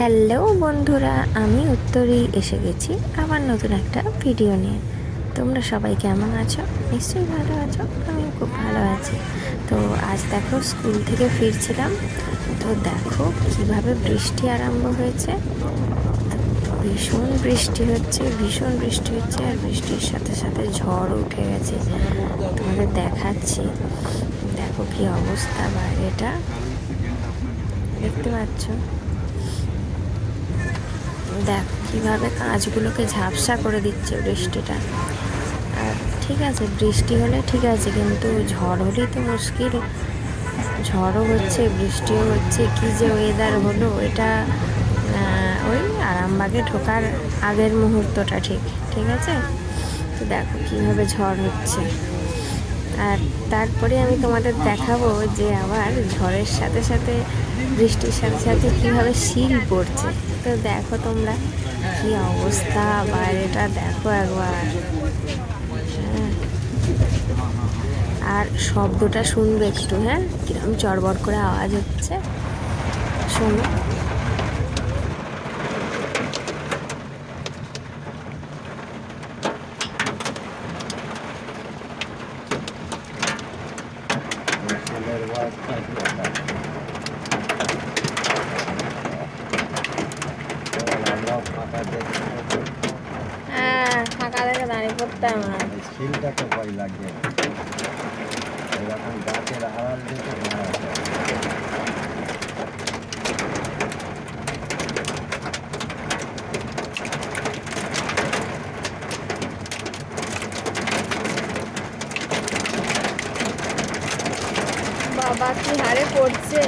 Hello বন্ধুরা, আমি উত্তরেই এসে গেছি আবার নতুন একটা ভিডিও নিয়ে। তোমরা সবাই কেমন আছো? নিশ্চয়ই ভালো আছো, আমিও খুব ভালো আছি। তো আজ দেখো স্কুল থেকে ফিরছিলাম। তো দেখো কীভাবে বৃষ্টি আরম্ভ হয়েছে। ভীষণ বৃষ্টি হচ্ছে, ভীষণ বৃষ্টি হচ্ছে আর বৃষ্টির সাথে সাথে ঝড় উঠে গেছে। তোমাদের দেখাচ্ছি। দেখো কি অবস্থা বাইরেটা। দেখতে পাচ্ছ? দেখ কীভাবে কাঁচগুলোকে ঝাপসা করে দিচ্ছে বৃষ্টিটা। আর ঠিক আছে, বৃষ্টি হলে ঠিক আছে, কিন্তু ঝড় হলেই তো মুশকিল। ঝড়ও হচ্ছে, বৃষ্টিও হচ্ছে, কি যে ওয়েদার হলো এটা ওই আরামবাগে ঢোকার আগের মুহূর্তটা ঠিক ঠিক আছে? তো দেখো কীভাবে ঝড় হচ্ছে। আর তারপরে আমি তোমাদের দেখাবো যে আবার ঝড়ের সাথে সাথে, বৃষ্টির সাথে সাথে কীভাবে শিল পড়ছে। তো দেখো তোমরা কি অবস্থা, বাইরেটা দেখো একবার। হ্যাঁ। আর শব্দটা শুনবে একটু হ্যাঁ? কিরম চড়বড় করে আওয়াজ হচ্ছে। শোনো। হ্যাঁ ফাঁকা দেখে দাঁড়িয়ে পড়তাম না শিলটা তো ভয় লাগে। এরকম গাছের আড়াল দিকে দাঁড়াতে হয়। বাবা কি হারে পড়ছে?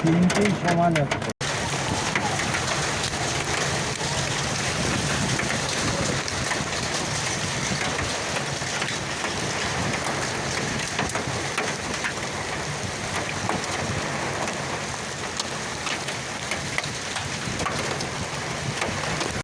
তিনটেই সমান